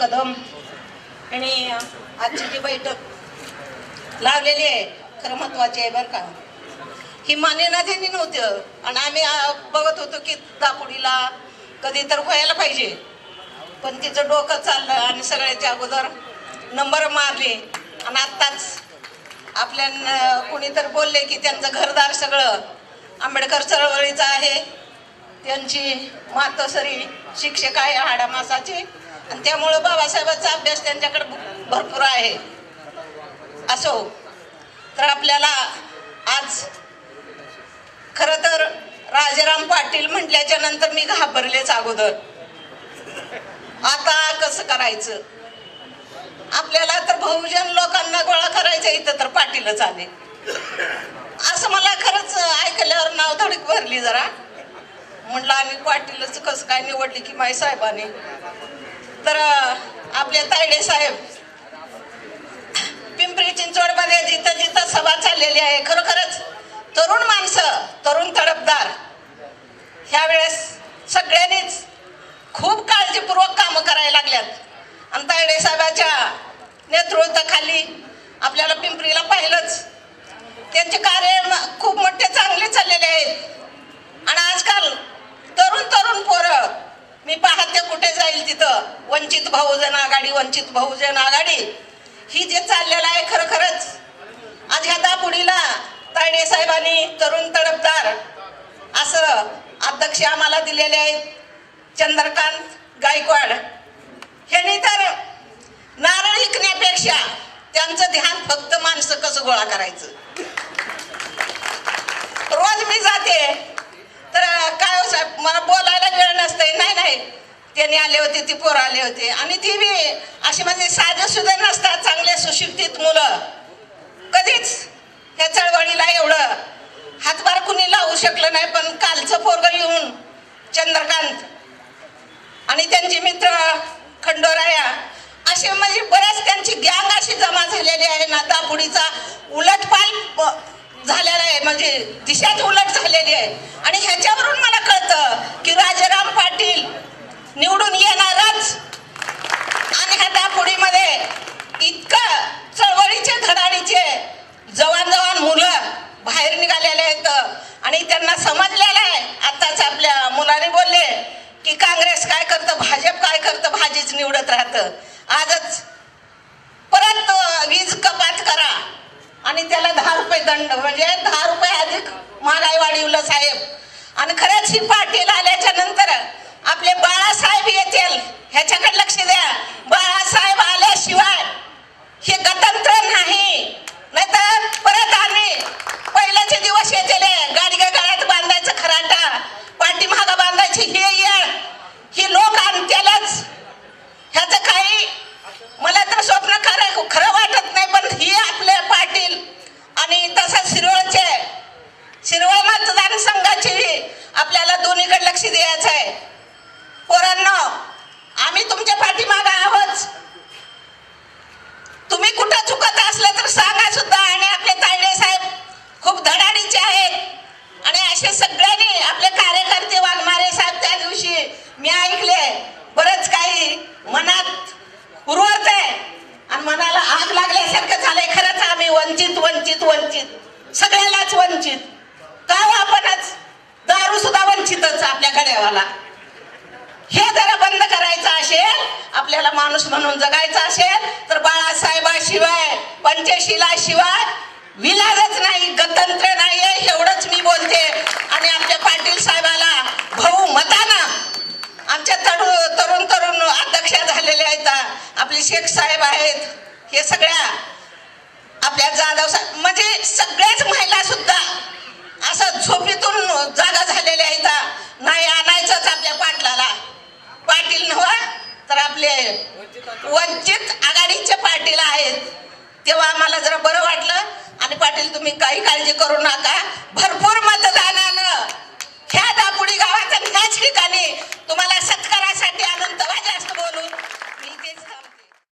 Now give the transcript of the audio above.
कदम आणि आजची जी बैठक लावलेली आहे खरं महत्वाची आहे बरं का. ही मान्यना त्यांनी नव्हतं आणि आम्ही बघत होतो की दापोडीला कधी तर व्हायला पाहिजे. पण तिचं डोकं चाललं आणि सगळ्याच्या अगोदर नंबर मारले. आणि आत्ताच आपल्या न- कोणीतरी बोलले की त्यांचं घरदार सगळं आंबेडकर चळवळीचं आहे. त्यांची मातोसरी शिक्षक आहे हाडामासाची. आणि त्यामुळं बाबासाहेबांचा अभ्यास त्यांच्याकडे भरपूर आहे. असो तर आपल्याला आज खरं तर राजाराम पाटील म्हटल्याच्या नंतर मी घाबरलेच अगोदर. आता कसं करायचं? आपल्याला तर बहुजन लोकांना गोळा करायचं इथं तर पाटीलच आले. असं मला खरंच ऐकल्यावर नाव थोडी भरली जरा. म्हटलं आणि पाटीलच कसं काय निवडली की माई साहेबाने? तर आपले तायडे साहेब पिंपरी चिंचवडमध्ये जिथं जिथं सभा चाललेली आहे खरोखरच तरुण माणसं तरुण तडफदार ह्या वेळेस सगळ्यांनीच खूप काळजीपूर्वक कामं करायला लागल्यात. आणि तायडे साहेबाच्या नेतृत्वाखाली आपल्याला पिंपरीला पाहिलंच. त्यांचे कार्य खूप मोठे चांगले चाललेले आहेत आणि आजकाल तरुण तरुण पोरं मी पाहते कुठे जाईल तिथं वंचित बहुजन आघाडी वंचित बहुजन आघाडी. ही जे चाललेलं आहे खरं खरंच. आज ह्या दापुडीला तायडे साहेबांनी तरुण तडफदार असं अध्यक्ष आम्हाला दिलेले आहेत चंद्रकांत गायकवाड. ह्यांनी तर नारळ विकण्यापेक्षा त्यांचं ध्यान फक्त माणसं कसं गोळा करायचं? रोज मी जाते तर काय हो साहेब मला बोलायला वेळ नसते नाही नाही. त्यांनी आले होते ती पोरं आले होते. आणि ती बी अशी म्हणजे साधे सुद्धा नसतात चांगले सुशिक्षित मुलं. कधीच त्या चळवळीला एवढं हातभार कुणी लावू शकलं नाही पण कालचं पोरग येऊन चंद्रकांत आणि त्यांचे मित्र खंडोराया असे म्हणजे बऱ्याच त्यांची गँग अशी जमा झालेली आहे ना दापुडीचा उलटपाल झालेला आहे म्हणजे दिशाच उलट झालेली आहे. आणि ह्याच्यावरून मला कळतं की राजाराम पाटील निवडून येणारच आणि ह्या दापुडीमध्ये इतकं चळवळीचे धडाडीचे जवान जवान मुलं बाहेर निघालेले आहेत. आणि त्यांना समजलेलं आहे. आताच आपल्या मुलाने बोलले की काँग्रेस काय करतं भाजप काय करतं भाजीच निवडत राहतं. आजच परत वीज कपात करा. आणि त्याला दहा रुपये दंड म्हणजे दहा रुपये अधिक महागाई वाढवलं साहेब. आणि खरंच ही पाटील आल्याच्यानंतर आपले बाळासाहेब येतील ह्याच्याकडे लक्ष द्या. बाळा आल्याशिवाय हे गतंत्र नाही नाहीतर परत आम्ही पहिल्याचे दिवस येतील गाडी गळ्यात बांधायचं खराटा पाठीमागं बांधायची हे येळ ही लोक आणतेलच ह्याचं काही मला तर स्वप्न खरं खरं वाटत नाही पण ही आपले पाटील आणि तसंच शिरोळचे शिरोळ मतदारसंघाची आपल्याला दोन्हीकडे लक्ष द्यायचं आहे. पोरांना आम्ही तुमच्या पाठीमाग आहोत. तुम्ही कुठं चुकत असलं तर सांगा सुद्धा. आणि आपले तायडे साहेब खूप धडाडीचे आहेत. आणि असे सगळ्यांनी आपले कार्यकर्ते वाघमारे साहेब त्या दिवशी मी ऐकले. बरंच काही मनात उर्वरत आहे आणि मनाला आग लागल्यासारखं झालंय. खरंच आम्ही वंचित वंचित वंचित. सगळ्यालाच वंचित. आपणच दारू सुद्धा वंचितच आपल्या गड्यावाला हे जरा बंद करायचं असेल आपल्याला माणूस म्हणून जगायचं असेल तर बाळासाहेबाशिवाय पंचशिलाशिवाय विलाजच नाही गतंत्र नाहीये एवढंच मी बोलते. आणि आमच्या पाटील साहेबाला भाऊ मताना आमच्या तरुण तरुण तरुण अध्यक्ष झालेले आहेत. आपले शेख साहेब आहेत. हे सगळ्या आपल्या जाधव साहेब म्हणजे सगळ्याच महिला असं झोपीतून जागा झालेल्या आहेत. नाही आणायचंच आपल्या पाटलाला. पाटील नव्हा तर आपले वंचित आघाडीचे पाटील आहेत. तेव्हा आम्हाला जरा बरं वाटलं. आणि पाटील तुम्ही काही काळजी करू नका. भरपूर